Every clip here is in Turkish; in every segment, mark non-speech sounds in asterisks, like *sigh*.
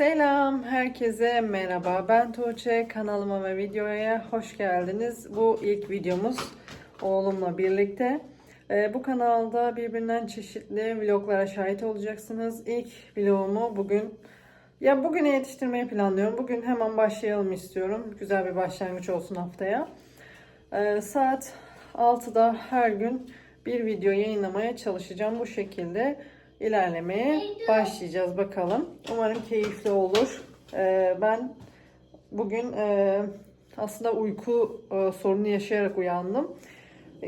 Selam herkese merhaba ben Tuğçe kanalıma ve videoya hoş geldiniz. Bu ilk videomuz oğlumla birlikte. Ee, bu kanalda birbirinden çeşitli vloglara şahit olacaksınız. İlk vlogumu bugün ya bugüne yetiştirmeyi planlıyorum. Bugün hemen başlayalım istiyorum. Güzel bir başlangıç olsun haftaya. Ee, saat 6'da her gün bir video yayınlamaya çalışacağım. Bu şekilde ilerlemeye başlayacağız bakalım. Umarım keyifli olur. Ee, ben bugün e, aslında uyku e, sorunu yaşayarak uyandım.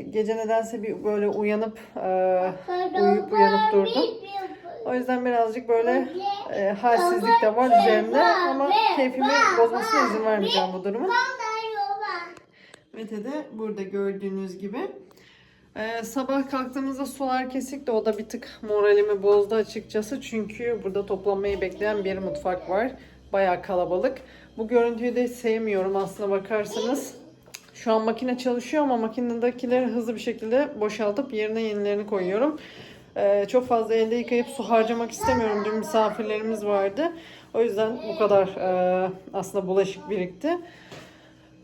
Gece nedense bir böyle uyanıp e, uyuyup uyanıp durdum. O yüzden birazcık böyle e, halsizlik de var üzerimde ama keyfimi bozmasına izin vermeyeceğim bu durumun. Mete de burada gördüğünüz gibi. Ee, sabah kalktığımızda sular kesik de o da bir tık moralimi bozdu açıkçası. Çünkü burada toplanmayı bekleyen bir mutfak var. Bayağı kalabalık. Bu görüntüyü de sevmiyorum aslına bakarsanız. Şu an makine çalışıyor ama makinedekileri hızlı bir şekilde boşaltıp yerine yenilerini koyuyorum. Ee, çok fazla elde yıkayıp su harcamak istemiyorum. Dün misafirlerimiz vardı. O yüzden bu kadar e, aslında bulaşık birikti.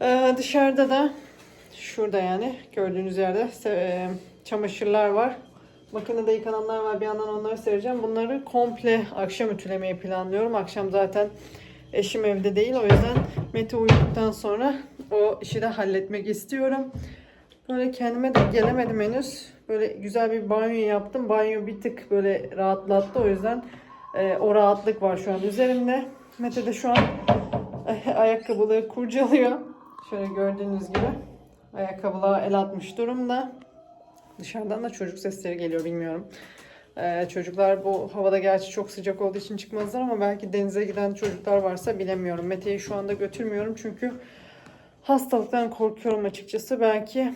Ee, dışarıda da şurada yani gördüğünüz yerde e, çamaşırlar var. Makinede yıkananlar var. Bir yandan onları sereceğim. Bunları komple akşam ütülemeyi planlıyorum. Akşam zaten eşim evde değil. O yüzden Mete uyuduktan sonra o işi de halletmek istiyorum. Böyle kendime de gelemedim henüz. Böyle güzel bir banyo yaptım. Banyo bir tık böyle rahatlattı. O yüzden e, o rahatlık var şu an üzerimde. Mete de şu an e, ayakkabıları kurcalıyor. Şöyle gördüğünüz gibi ayakkabılığa el atmış durumda. Dışarıdan da çocuk sesleri geliyor bilmiyorum. Ee, çocuklar bu havada gerçi çok sıcak olduğu için çıkmazlar ama belki denize giden çocuklar varsa bilemiyorum. Mete'yi şu anda götürmüyorum çünkü hastalıktan korkuyorum açıkçası. Belki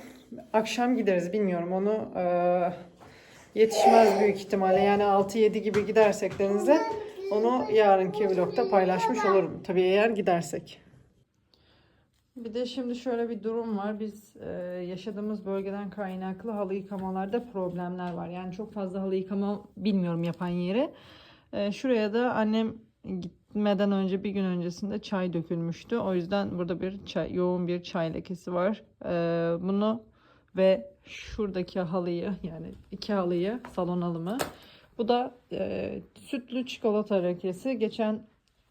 akşam gideriz bilmiyorum onu e, yetişmez büyük ihtimalle. Yani 6-7 gibi gidersek denize onu yarınki vlogda paylaşmış olurum. Tabii eğer gidersek. Bir de şimdi şöyle bir durum var. Biz e, yaşadığımız bölgeden kaynaklı halı yıkamalarda problemler var. Yani çok fazla halı yıkama bilmiyorum yapan yeri. E, şuraya da annem gitmeden önce bir gün öncesinde çay dökülmüştü. O yüzden burada bir çay, yoğun bir çay lekesi var. E, bunu ve şuradaki halıyı *laughs* yani iki halıyı salon halımı. Bu da e, sütlü çikolata lekesi. Geçen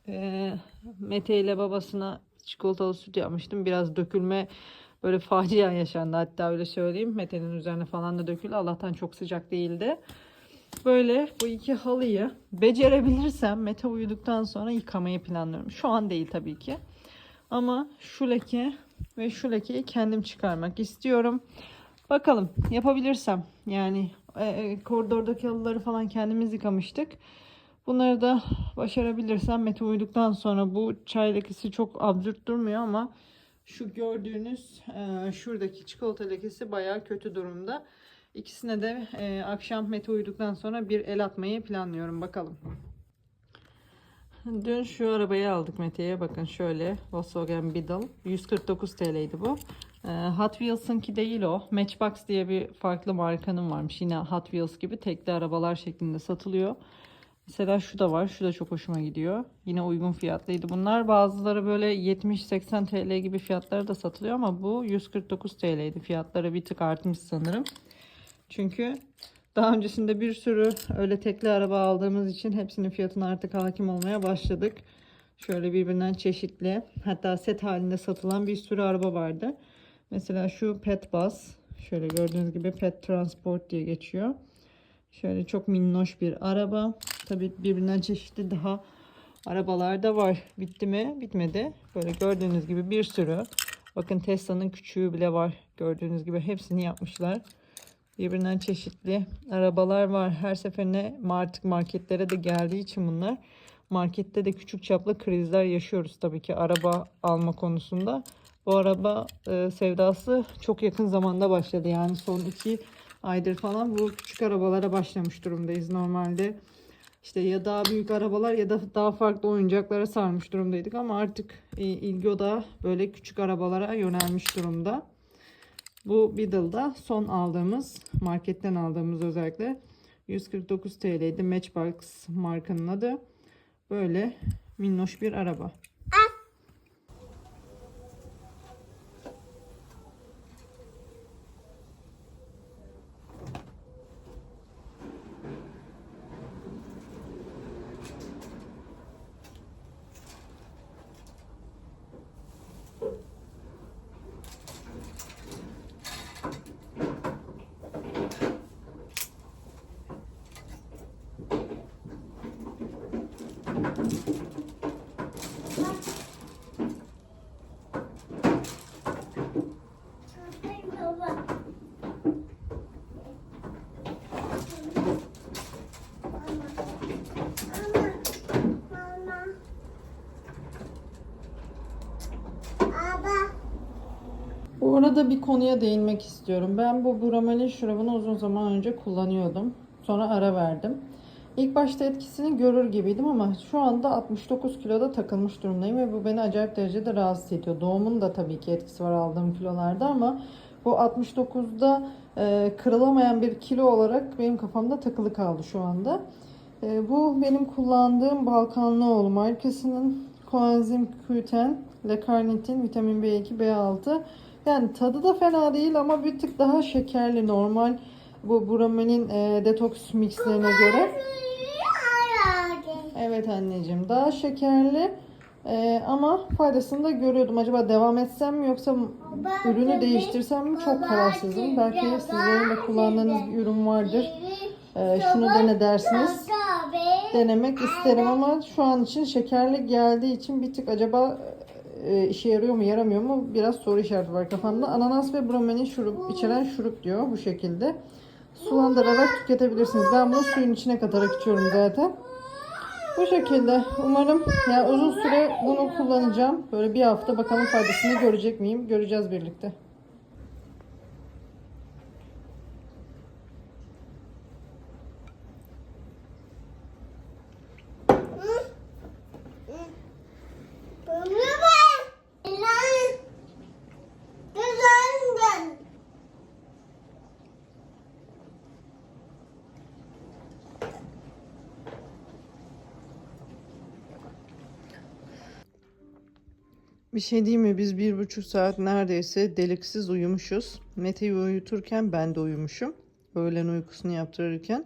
e, Mete ile babasına çikolatalı süt yapmıştım. Biraz dökülme böyle facia yaşandı hatta öyle söyleyeyim. Mete'nin üzerine falan da döküldü. Allah'tan çok sıcak değildi. Böyle bu iki halıyı becerebilirsem Mete uyuduktan sonra yıkamayı planlıyorum. Şu an değil tabii ki. Ama şu leke ve şu lekeyi kendim çıkarmak istiyorum. Bakalım yapabilirsem. Yani e, e, koridordaki halıları falan kendimiz yıkamıştık. Bunları da başarabilirsem Mete uyuduktan sonra bu çay lekesi çok absürt durmuyor ama şu gördüğünüz e, şuradaki çikolata lekesi baya kötü durumda. İkisine de e, akşam Mete uyuduktan sonra bir el atmayı planlıyorum bakalım. Dün şu arabayı aldık Mete'ye bakın şöyle Volkswagen Beetle 149 TL'ydi bu. E, Hot Wheels'ınki değil o. Matchbox diye bir farklı markanın varmış. Yine Hot Wheels gibi tekli arabalar şeklinde satılıyor. Mesela şu da var. Şu da çok hoşuma gidiyor. Yine uygun fiyatlıydı. Bunlar bazıları böyle 70-80 TL gibi fiyatları da satılıyor ama bu 149 TL'ydi. Fiyatları bir tık artmış sanırım. Çünkü daha öncesinde bir sürü öyle tekli araba aldığımız için hepsinin fiyatına artık hakim olmaya başladık. Şöyle birbirinden çeşitli hatta set halinde satılan bir sürü araba vardı. Mesela şu Pet Bus. Şöyle gördüğünüz gibi Pet Transport diye geçiyor. Şöyle çok minnoş bir araba. Tabii birbirinden çeşitli daha arabalar da var. Bitti mi? Bitmedi. Böyle gördüğünüz gibi bir sürü. Bakın Tesla'nın küçüğü bile var. Gördüğünüz gibi hepsini yapmışlar. Birbirinden çeşitli arabalar var. Her seferinde artık marketlere de geldiği için bunlar. Markette de küçük çaplı krizler yaşıyoruz tabii ki araba alma konusunda. Bu araba e, sevdası çok yakın zamanda başladı. Yani son iki aydır falan bu küçük arabalara başlamış durumdayız. Normalde işte ya daha büyük arabalar ya da daha farklı oyuncaklara sarmış durumdaydık ama artık e, ilgi o da böyle küçük arabalara yönelmiş durumda. Bu Beetle'da son aldığımız marketten aldığımız özellikle 149 TL'ydi. Matchbox markanın adı. Böyle minnoş bir araba. Bu arada bir konuya değinmek istiyorum. Ben bu bromelain şurubunu uzun zaman önce kullanıyordum. Sonra ara verdim. İlk başta etkisini görür gibiydim ama şu anda 69 kiloda takılmış durumdayım ve bu beni acayip derecede rahatsız ediyor. Doğumun da tabii ki etkisi var aldığım kilolarda ama bu 69'da e, kırılamayan bir kilo olarak benim kafamda takılı kaldı şu anda. E, bu benim kullandığım Balkanlıoğlu markasının koenzim Q10, L-karnitin, vitamin B2, B6. Yani tadı da fena değil ama bir tık daha şekerli normal bu bromelain e, detoks mixlerine göre. Evet anneciğim daha şekerli e, ama faydasını da görüyordum. Acaba devam etsem mi yoksa ürünü değiştirsem mi çok kararsızım. Belki sizlerin de kullandığınız bir ürün vardır. E, şunu dene dersiniz. Denemek isterim ama şu an için şekerli geldiği için bir tık acaba e, işe yarıyor mu yaramıyor mu biraz soru işareti var kafamda. Ananas ve bromelain şurup içeren şurup diyor bu şekilde. Sulandırarak tüketebilirsiniz. Ben bunu suyun içine katarak içiyorum zaten. Bu şekilde. Umarım yani uzun süre bunu kullanacağım. Böyle bir hafta bakalım faydasını görecek miyim? Göreceğiz birlikte. Bir şey diyeyim mi? Biz bir buçuk saat neredeyse deliksiz uyumuşuz. Mete'yi uyuturken ben de uyumuşum. Öğlen uykusunu yaptırırken.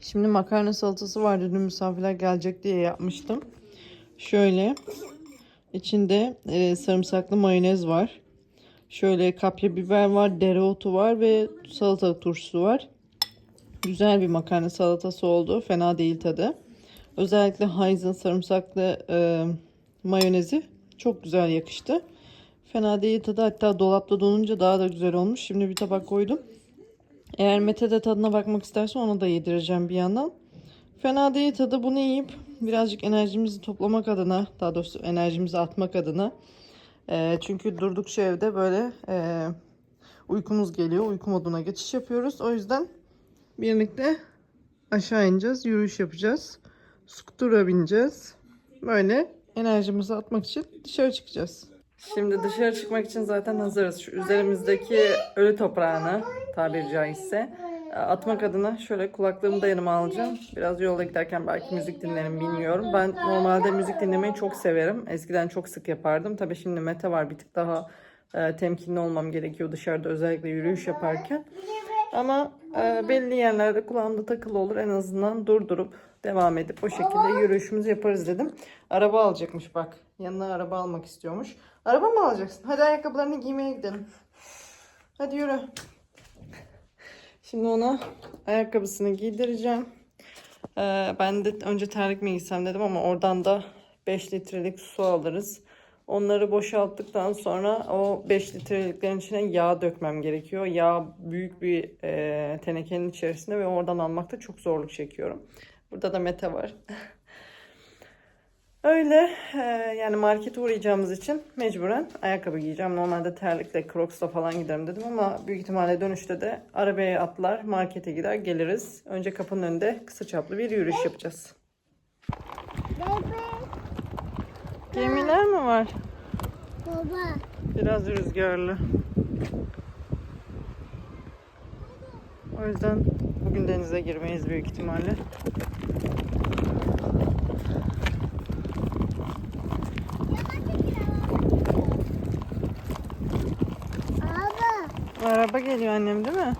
Şimdi makarna salatası vardı. Dün misafirler gelecek diye yapmıştım. Şöyle. içinde e, sarımsaklı mayonez var. Şöyle kapya biber var, dereotu var ve salata turşusu var. Güzel bir makarna salatası oldu. Fena değil tadı. Özellikle Heinz'in sarımsaklı e, mayonezi çok güzel yakıştı. Fena değil tadı. Hatta dolapta donunca daha da güzel olmuş. Şimdi bir tabak koydum. Eğer Mete de tadına bakmak isterse ona da yedireceğim bir yandan. Fena değil tadı. Bunu yiyip birazcık enerjimizi toplamak adına, daha doğrusu enerjimizi atmak adına. E, çünkü durdukça evde böyle e, uykumuz geliyor. Uyku moduna geçiş yapıyoruz. O yüzden birlikte aşağı ineceğiz. Yürüyüş yapacağız. Skutura bineceğiz. Böyle enerjimizi atmak için dışarı çıkacağız. Şimdi dışarı çıkmak için zaten hazırız. Şu üzerimizdeki ölü toprağını tabiri caizse atmak adına şöyle kulaklığımı da yanıma alacağım. Biraz yolda giderken belki müzik dinlerim bilmiyorum. Ben normalde müzik dinlemeyi çok severim. Eskiden çok sık yapardım. Tabii şimdi Mete var bir tık daha e, temkinli olmam gerekiyor dışarıda özellikle yürüyüş yaparken. Ama e, belli yerlerde kulağımda takılı olur. En azından durdurup devam edip o şekilde yürüyüşümüzü yaparız dedim. Araba alacakmış bak. Yanına araba almak istiyormuş. Araba mı alacaksın? Hadi ayakkabılarını giymeye gidelim. Hadi yürü. Şimdi ona ayakkabısını giydireceğim. Ee, ben de önce terlik mi giysem dedim ama oradan da 5 litrelik su alırız. Onları boşalttıktan sonra o 5 litreliklerin içine yağ dökmem gerekiyor. Yağ büyük bir e, tenekenin içerisinde ve oradan almakta çok zorluk çekiyorum. Burada da Mete var. *laughs* Öyle e, yani markete uğrayacağımız için mecburen ayakkabı giyeceğim. Normalde terlikle Crocs'la falan giderim dedim ama büyük ihtimalle dönüşte de arabaya atlar markete gider geliriz. Önce kapının önünde kısa çaplı bir yürüyüş yapacağız. Gemiler mi var? Baba. Biraz rüzgarlı. O yüzden Bugün denize girmeyiz büyük ihtimalle. Araba. Geliyor annem değil mi?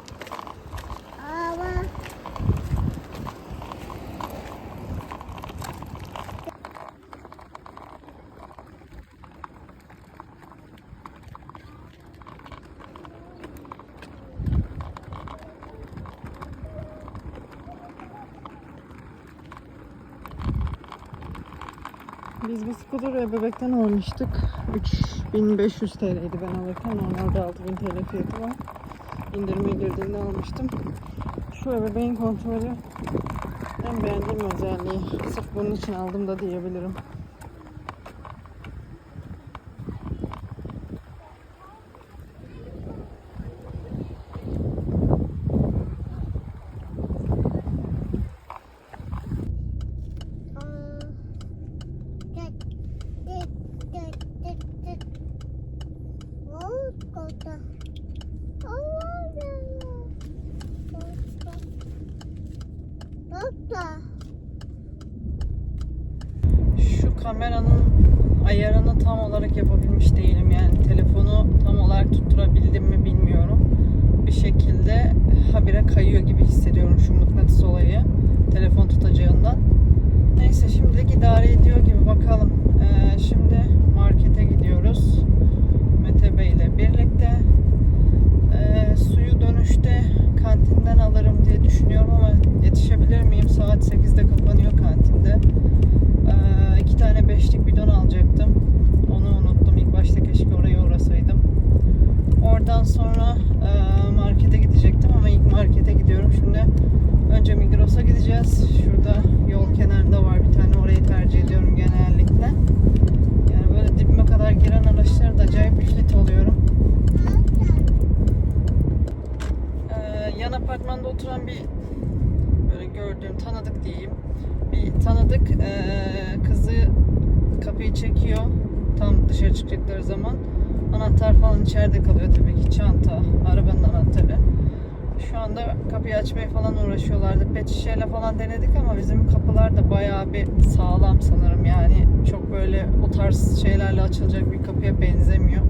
Biz bir skuter ve bebekten almıştık. 3500 TL'ydi ben alırken. Normalde 6000 TL fiyatı var. İndirime girdiğinde almıştım. Şu bebeğin kontrolü en beğendiğim özelliği. Sırf bunun için aldım da diyebilirim. Kameranın ayarını tam olarak yapabilmiş değilim. Yani telefonu tam olarak tutturabildim mi bilmiyorum. Bir şekilde habire kayıyor gibi hissediyorum şu mıknatıs olayı. Telefon tutacağından. Neyse şimdilik idare ediyor gibi bakalım. Ee, şimdi markete gidiyoruz. Mete Bey ile birlikte. Ee, suyu dönüşte kantinden alırım diye düşünüyorum ama yetişebilir miyim? Saat 8'de kapanıyor kantinde. Ee, iki tane beşlik bidon alacaktım. Onu unuttum. İlk başta keşke oraya uğrasaydım. Oradan sonra e, markete gidecektim ama ilk markete gidiyorum. Şimdi önce Migros'a gideceğiz. Şurada yol kenarında var bir tane. Orayı tercih ediyorum genellikle. Yani böyle dibime kadar giren araçlarda acayip iflit oluyorum. Ee, yan apartmanda oturan bir böyle gördüğüm tanıdık diyeyim. Bir tanıdık ee, kızı kapıyı çekiyor tam dışarı çıkacakları zaman. Anahtar falan içeride kalıyor tabii ki çanta, arabanın anahtarı. Şu anda kapıyı açmaya falan uğraşıyorlardı. Pet şişeyle falan denedik ama bizim kapılar da bayağı bir sağlam sanırım. Yani çok böyle o tarz şeylerle açılacak bir kapıya benzemiyor.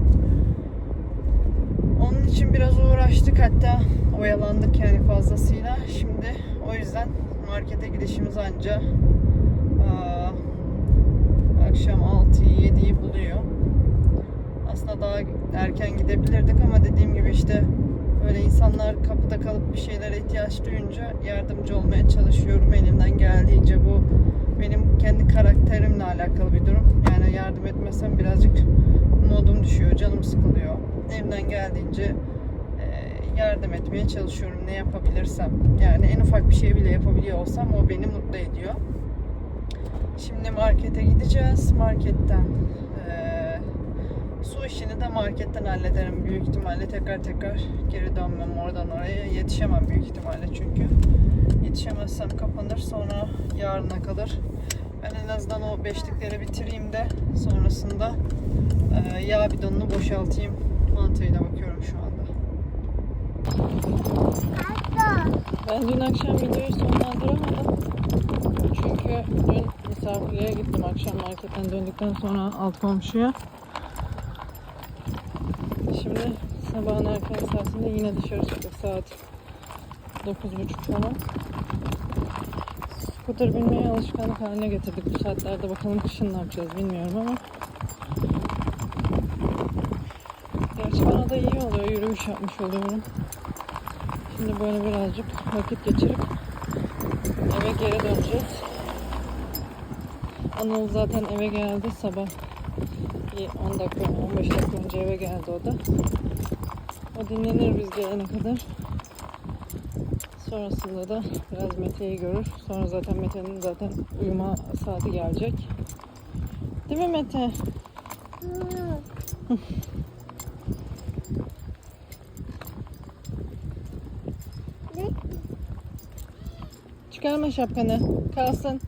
İçin biraz uğraştık hatta oyalandık yani fazlasıyla. Şimdi o yüzden markete gidişimiz anca aa, akşam 6'yı 7'yi buluyor. Aslında daha erken gidebilirdik ama dediğim gibi işte böyle insanlar kapıda kalıp bir şeylere ihtiyaç duyunca yardımcı olmaya çalışıyorum elimden geldiğince bu benim kendi karakterimle alakalı bir durum. Yani yardım etmesem birazcık modum düşüyor, canım sıkılıyor. Elimden geldiğince e, yardım etmeye çalışıyorum ne yapabilirsem. Yani en ufak bir şey bile yapabiliyor olsam o beni mutlu ediyor. Şimdi markete gideceğiz. Marketten eee, su işini de marketten hallederim büyük ihtimalle. Tekrar tekrar geri dönmem oradan oraya. Yetişemem büyük ihtimalle çünkü. Yetişemezsem kapanır sonra yarına kalır. Ben en azından o beşlikleri bitireyim de sonrasında eee, yağ bidonunu boşaltayım. Mantığıyla bakıyorum şu anda. Ben dün akşam videoyu sonlandıramadım. Çünkü dün misafirliğe gittim akşam marketten döndükten sonra alt komşuya. Şimdi sabahın erken saatinde yine dışarı çıktık saat 9.30 falan. Scooter binmeye alışkanlık haline getirdik bu saatlerde. Bakalım kışın ne yapacağız bilmiyorum ama. Gerçi bana da iyi oluyor. Yürüyüş yapmış oluyorum. Şimdi böyle birazcık vakit geçirip eve geri döneceğiz. Anıl zaten eve geldi sabah. Bir 10 dakika, 15 dakika önce eve geldi o da. O dinlenir biz gelene kadar. Sonrasında da biraz Mete'yi görür. Sonra zaten Mete'nin zaten uyuma saati gelecek. Değil mi Mete? Çıkarma şapkanı. Kalsın.